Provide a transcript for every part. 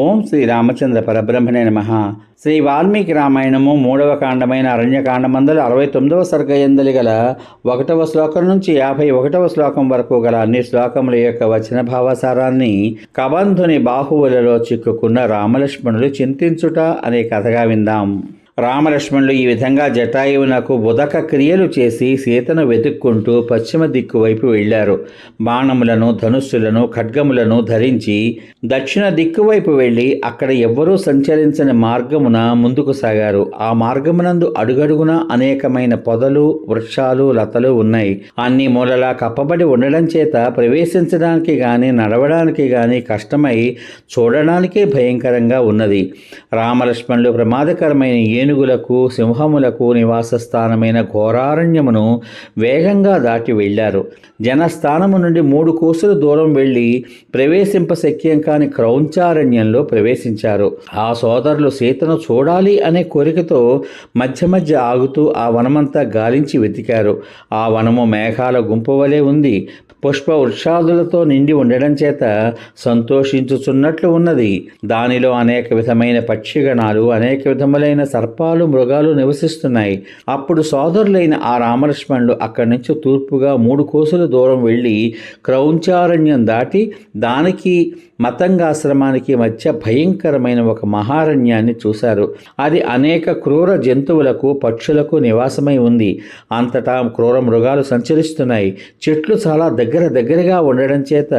ఓం శ్రీ రామచంద్ర పరబ్రహ్మణే నమ. శ్రీ వాల్మీకి రామాయణము మూడవ కాండమైన అరణ్యకాండమందలు అరవై తొమ్మిదవ సర్గయందలి గల ఒకటవ శ్లోకం నుంచి యాభై ఒకటవ శ్లోకం వరకు గల అన్ని శ్లోకముల యొక్క వచన భావసారాన్ని కబంధుని బాహువులలో చిక్కుకున్న రామలక్ష్మణులు చింతించుట అనే కథగా విందాం. రామలక్ష్మణులు ఈ విధంగా జటాయువునకు ఉదక క్రియలు చేసి సీతను వెతుక్కుంటూ పశ్చిమ దిక్కు వైపు వెళ్ళారు. బాణములను ధనుస్సులను ఖడ్గములను ధరించి దక్షిణ దిక్కు వైపు వెళ్ళి అక్కడ ఎవ్వరూ సంచరించని మార్గమున ముందుకు సాగారు. ఆ మార్గమునందు అడుగడుగున అనేకమైన పొదలు వృక్షాలు లతలు ఉన్నాయి. అన్ని మూలలా కప్పబడి ఉండడం చేత ప్రవేశించడానికి గాని నడవడానికి గాని కష్టమై చూడడానికే భయంకరంగా ఉన్నది. రామలక్ష్మణులు ప్రమాదకరమైన ఏను ఏనుగులకు సింహములకు నివాస స్థానమైన ఘోరారణ్యమును వేగంగా దాటి వెళ్ళారు. జనస్థానము నుండి మూడు కోసుల దూరం వెళ్ళి ప్రవేశింప శక్యం కాని క్రౌంచారణ్యంలో ప్రవేశించారు. ఆ సోదరులు సీతను చూడాలి అనే కోరికతో మధ్య మధ్య ఆగుతూ ఆ వనమంతా గాలించి వెతికారు. ఆ వనము మేఘాల గుంపు వలె ఉంది. పుష్ప వృక్షాదులతో నిండి ఉండడం చేత సంతోషించుచున్నట్లు ఉన్నది. దానిలో అనేక విధమైన పక్షిగణాలు అనేక విధములైన సర్పాలు మృగాలు నివసిస్తున్నాయి. అప్పుడు సోదరులైన ఆ రామలక్ష్మణులు అక్కడి నుంచి తూర్పుగా మూడు కోసుల దూరం వెళ్ళి క్రౌంచారణ్యం దాటి దానికి మతంగాశ్రమానికి మధ్య భయంకరమైన ఒక మహారణ్యాన్ని చూశారు. అది అనేక క్రూర జంతువులకు పక్షులకు నివాసమై ఉంది. అంతటా క్రూర మృగాలు సంచరిస్తున్నాయి. చెట్లు చాలా దగ్గర దగ్గర దగ్గరగా ఉండడం చేత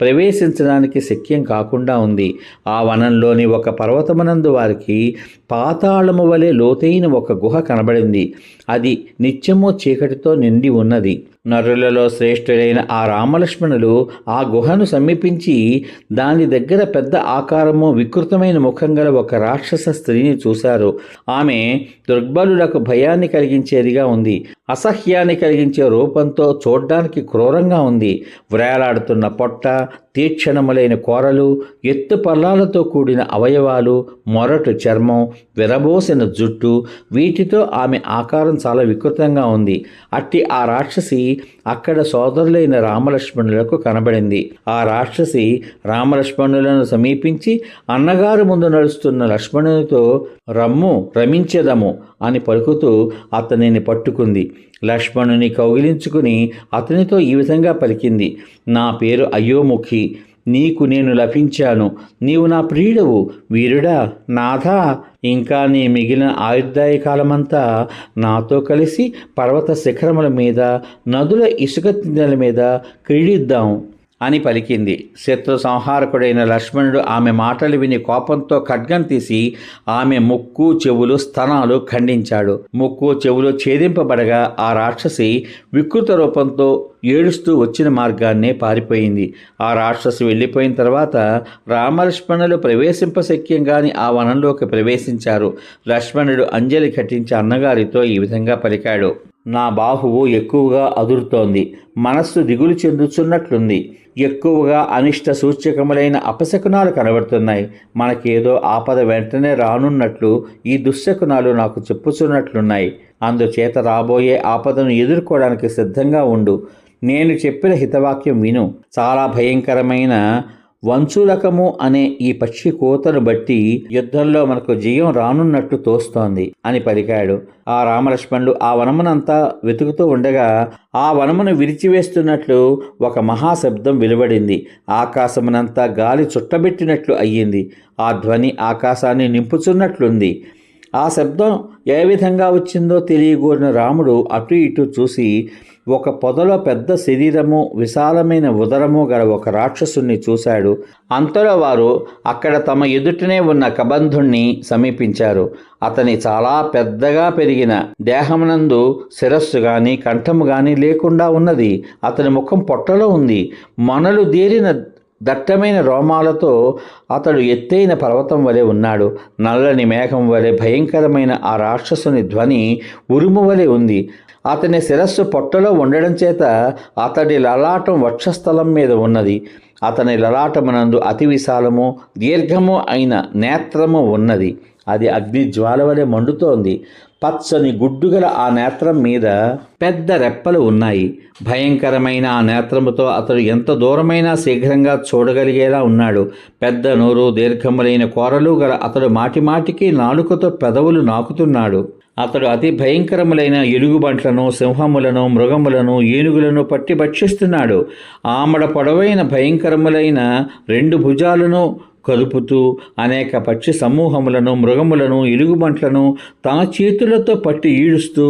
ప్రవేశించడానికి శక్యం కాకుండా ఉంది. ఆ వనంలోని ఒక పర్వతమునందు వారికి పాతాళము వలె లోతైన ఒక గుహ కనబడింది. అది నిత్యము చీకటితో నిండి ఉన్నది. నరులలో శ్రేష్ఠుడైన ఆ రామలక్ష్మణులు ఆ గుహను సమీపించి దాని దగ్గర పెద్ద ఆకారము వికృతమైన ముఖం గల ఒక రాక్షస స్త్రీని చూశారు. ఆమె దుర్బలులకు భయాన్ని కలిగించేదిగా ఉంది. అసహ్యాన్ని కలిగించే రూపంతో చూడ్డానికి క్రూరంగా ఉంది. వ్రేలాడుతున్న పొట్ట తీక్షణములైన కోరలు ఎత్తు పల్లాలతో కూడిన అవయవాలు మొరటు చర్మం విరబోసిన జుట్టు వీటితో ఆమె ఆకారం చాలా వికృతంగా ఉంది. అట్టి ఆ రాక్షసి అక్కడ సోదరులైన రామలక్ష్మణులకు కనబడింది. ఆ రాక్షసి రామలక్ష్మణులను సమీపించి అన్నగారు ముందు నడుస్తున్న లక్ష్మణునితో రమ్ము రమించెదము అని పలుకుతూ అతనిని పట్టుకుంది. లక్ష్మణుని కౌగిలించుకుని అతనితో ఈ విధంగా పలికింది. నా పేరు అయోముఖి నీకు నేను లభించాను. నీవు నా ప్రియుడవు. వీరుడా నాథా ఇంకా నీ మిగిలిన ఆయుర్దాయ కాలమంతా నాతో కలిసి పర్వత శిఖరముల మీద నదుల ఇసుక తిన్నెల మీద క్రీడిద్దాం. అని పలికింది. శత్రు సంహారకుడైన లక్ష్మణుడు ఆమె మాటలు విని కోపంతో ఖడ్గం తీసి ఆమె ముక్కు చెవులు స్తనాలు ఖండించాడు. ముక్కు చెవులు ఛేదింపబడగా ఆ రాక్షసి వికృత రూపంతో ఏడుస్తూ వచ్చిన మార్గాన్నే పారిపోయింది. ఆ రాక్షసి వెళ్ళిపోయిన తర్వాత రామలక్ష్మణులు ప్రవేశింపశక్యంగాని ఆ వనంలోకి ప్రవేశించారు. లక్ష్మణుడు అంజలి కట్టించి అన్నగారితో ఈ విధంగా పలికాడు. నా బాహువు ఎక్కువగా అదురుతోంది. మనస్సు దిగులు చెందుతున్నట్లుంది ఎక్కువగా అనిష్ట సూచకములైన అపశకునాలు కనబడుతున్నాయి. మనకేదో ఆపద వెంటనే రానున్నట్లు ఈ దుశ్శకునాలు నాకు చెప్పుచున్నట్లున్నాయి. అందుచేత రాబోయే ఆపదను ఎదుర్కోవడానికి సిద్ధంగా ఉండు. నేను చెప్పిన హితవాక్యం విను. చాలా భయంకరమైన వంచులకము అనే ఈ పక్షి కోతను బట్టి యుద్ధంలో మనకు జయం రానున్నట్టు తోస్తోంది అని పలికాడు. ఆ రామలక్ష్మణుడు ఆ వనమునంతా వెతుకుతూ ఉండగా ఆ వనమును విరిచివేస్తున్నట్లు ఒక మహాశబ్దం వెలువడింది. ఆకాశమునంతా గాలి చుట్టబెట్టినట్లు అయ్యింది. ఆ ధ్వని ఆకాశాన్ని నింపుచున్నట్లుంది. ఆ శబ్దం ఏ విధంగా వచ్చిందో తెలియగోరిన రాముడు అటు ఇటు చూసి ఒక పొదలో పెద్ద శరీరము విశాలమైన ఉదరము గల ఒక రాక్షసుని చూశాడు. అంతలో వారు అక్కడ తమ ఎదుటనే ఉన్న కబంధుణ్ణి సమీపించారు. అతని చాలా పెద్దగా పెరిగిన దేహమునందు శిరస్సు గాని కంఠము గాని లేకుండా ఉన్నది. అతని ముఖం పొట్టలో ఉంది. మనలు దేరిన దట్టమైన రోమాలతో అతడు ఎత్తైన పర్వతం వలె ఉన్నాడు. నల్లని మేఘం వలె భయంకరమైన ఆ రాక్షసుని ధ్వని ఉరుము వలె ఉంది. అతని శిరస్సు పొట్టలో ఉండడం చేత అతడి లలాటం వక్షస్థలం మీద ఉన్నది. అతని లలాటమునందు అతి విశాలము దీర్ఘము అయిన నేత్రము ఉన్నది. అది అగ్ని జ్వాల వలె మండుతోంది. పచ్చని గుడ్డుగల ఆ నేత్రం మీద పెద్ద రెప్పలు ఉన్నాయి. భయంకరమైన ఆ నేత్రముతో అతడు ఎంత దూరమైనా శీఘ్రంగా చూడగలిగేలా ఉన్నాడు. పెద్ద నోరు దీర్ఘములైన కోరలు గల అతడు మాటిమాటికి నాలుకతో పెదవులు నాకుతున్నాడు. అతడు అతి భయంకరములైన ఎలుగుబంట్లను సింహములను మృగములను ఏనుగులను పట్టి భక్షిస్తున్నాడు. ఆమడ పొడవైన భయంకరములైన రెండు భుజాలను కలుపుతూ అనేక పక్షి సమూహములను మృగములను ఇలుగుబంట్లను తన చేతులతో పట్టి ఈడుస్తూ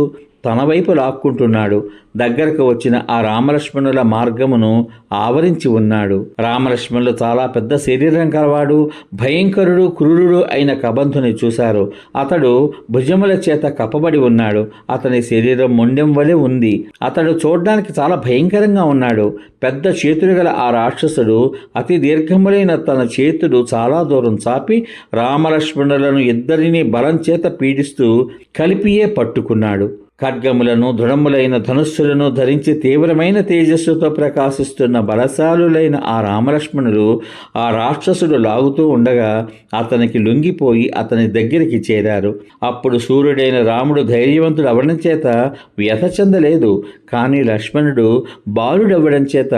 తన వైపు లాక్కుంటున్నాడు. దగ్గరకు వచ్చిన ఆ రామలక్ష్మణుల మార్గమును ఆవరించి ఉన్నాడు. రామలక్ష్మణులు చాలా పెద్ద శరీరం కలవాడు భయంకరుడు క్రూరుడు అయిన కబంధుని చూశారు. అతడు భుజముల చేత కప్పబడి ఉన్నాడు. అతని శరీరం మొండెం వలె ఉంది. అతడు చూడడానికి చాలా భయంకరంగా ఉన్నాడు. పెద్ద చేతులు గల ఆ రాక్షసుడు అతి దీర్ఘములైన తన చేతులు చాలా దూరం చాపి రామలక్ష్మణులను ఇద్దరిని బలం చేత పీడిస్తూ కలిపియే పట్టుకున్నాడు. ఖడ్గములను దృఢములైన ధనుస్సులను ధరించి తీవ్రమైన తేజస్సుతో ప్రకాశిస్తున్న బలశాలులైన ఆ రామలక్ష్మణులు ఆ రాక్షసుడు లాగుతూ ఉండగా అతనికి లొంగిపోయి అతని దగ్గరికి చేరారు. అప్పుడు సూర్యుడైన రాముడు ధైర్యవంతుడు అవ్వడం చేత వ్యథ చెందలేదు. కానీ లక్ష్మణుడు బాలుడవ్వడం చేత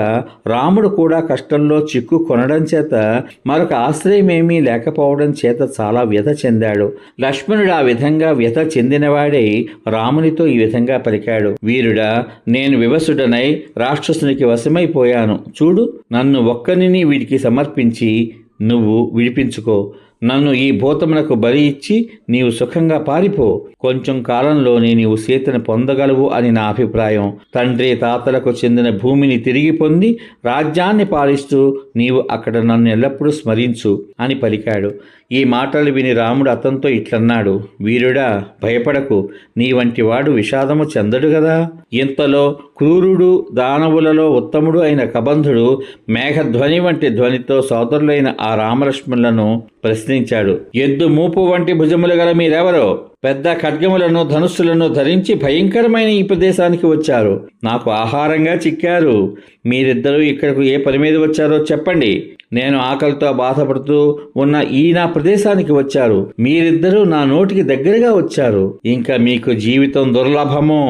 రాముడు కూడా కష్టంలో చిక్కు కొనడం చేత మరొక ఆశ్రయమేమీ లేకపోవడం చేత చాలా వ్యథ చెందాడు. లక్ష్మణుడు ఆ విధంగా వ్యథ చెందినవాడై రామునితో ఈ విధంగా పలికాడు. వీరుడా నేను వివసుడనై రాక్షసునికి వశమైపోయాను. చూడు నన్ను ఒక్కనిని వీడికి సమర్పించి నువ్వు విడిపించుకో. నన్ను ఈ భూతమునకు బలి ఇచ్చి నీవు సుఖంగా పారిపో. కొంచెం కాలంలోనే నీవు సీతను పొందగలవు అని నా అభిప్రాయం. తండ్రి తాతలకు చెందిన భూమిని తిరిగి పొంది రాజ్యాన్ని పాలిస్తూ నీవు అక్కడ నన్ను ఎల్లప్పుడూ స్మరించు అని పలికాడు. ఈ మాటలు విని రాముడు అతనితో ఇట్లన్నాడు. వీరుడా భయపడకు. నీ వంటి వాడు విషాదము చెందడు గదా. ఇంతలో క్రూరుడు దానవులలో ఉత్తముడు అయిన కబంధుడు మేఘధ్వని వంటి ధ్వనితో సోదరులైన ఆ రామలక్ష్మణులను ప్రశ్నించాడు. ఎద్దు మూపు వంటి భుజములు గల మీరెవరో? పెద్ద ఖడ్గములను ధనుస్సులను ధరించి భయంకరమైన ఈ ప్రదేశానికి వచ్చారు. నాకు ఆహారంగా చిక్కారు. మీరిద్దరూ ఇక్కడకు ఏ పని మీద వచ్చారో చెప్పండి. నేను ఆకలితో బాధపడుతూ ఉన్న ఈ నా ప్రదేశానికి వచ్చారు. మీరిద్దరూ నా నోటికి దగ్గరగా వచ్చారు. ఇంకా మీకు జీవితం దుర్లభము.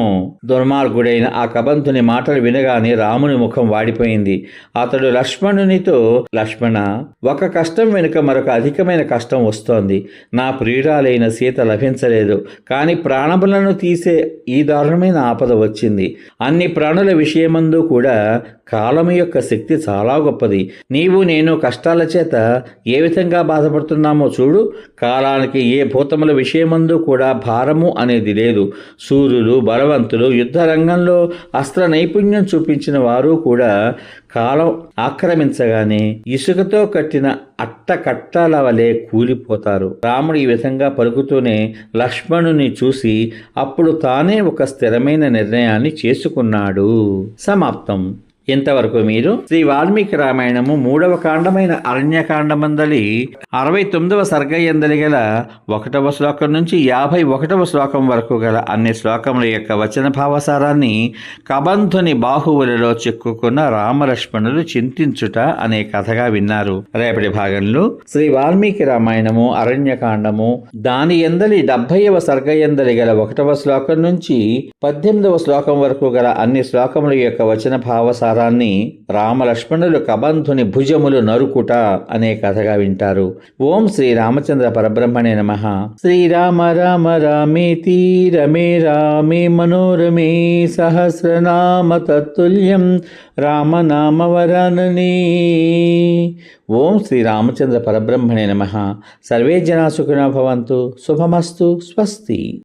దుర్మార్గుడైన ఆ కబంతుని మాటలు వినగానే రాముని ముఖం వాడిపోయింది. అతడు లక్ష్మణునితో లక్ష్మణ ఒక కష్టం వెనుక మరొక అధికమైన కష్టం వస్తోంది. నా ప్రియురాలైన సీత లభించలేదు. కానీ ప్రాణములను తీసే ఈ దారుణమైన ఆపద వచ్చింది. అన్ని ప్రాణుల విషయమందు కూడా కాలము యొక్క శక్తి చాలా గొప్పది. నీవు నేను కష్టాల చేత ఏ విధంగా బాధపడుతున్నామో చూడు. కాలానికి ఏ భూతముల విషయమందు కూడా భారము అనేది లేదు. సూర్యులు బలవంతులు యుద్ధ రంగంలో అస్త్ర నైపుణ్యం చూపించిన వారు కూడా కాలం ఆక్రమించగానే ఇసుకతో కట్టిన అట్ట కట్టాల వలె కూలిపోతారు. రాముడు ఈ విధంగా పలుకుతూనే లక్ష్మణుని చూసి అప్పుడు తానే ఒక స్థిరమైన నిర్ణయాన్ని చేసుకున్నాడు. సమాప్తం. ఇంతవరకు మీరు? శ్రీ వాల్మీకి రామాయణము మూడవ కాండమైన అరణ్యకాండమందలి అరవై తొమ్మిదవ సర్గయందలి గల ఒకటవ శ్లోకం నుంచి యాభై ఒకటవ శ్లోకం వరకు గల అన్ని శ్లోకముల యొక్క వచన భావసారాన్ని కబంధుని బాహువులలో చిక్కుకున్న రామలక్ష్మణులు చింతించుట అనే కథగా విన్నారు. రేపటి భాగంలో శ్రీ వాల్మీకి రామాయణము అరణ్యకాండము దాని ఎందలి డెబ్భైవ సర్గయందలి గల ఒకటవ శ్లోకం నుంచి పద్దెనిమిదవ శ్లోకం వరకు గల అన్ని శ్లోకముల యొక్క వచన పదాన్ని రామలక్ష్మణులు కబంధుని భుజములు నరుకుట అనే కథగా వింటారు. ఓం శ్రీ రామచంద్ర పరబ్రహ్మణే నమ. శ్రీరామ రామ రామేతి రమే రామే మనోరమే సహస్రనామ తత్తుల్యం రామనామవరాననే ఓం శ్రీ రామచంద్ర పరబ్రహ్మణే నమ. సర్వే జనా సుఖినో భవంతు. శుభమస్తు. స్వస్తి.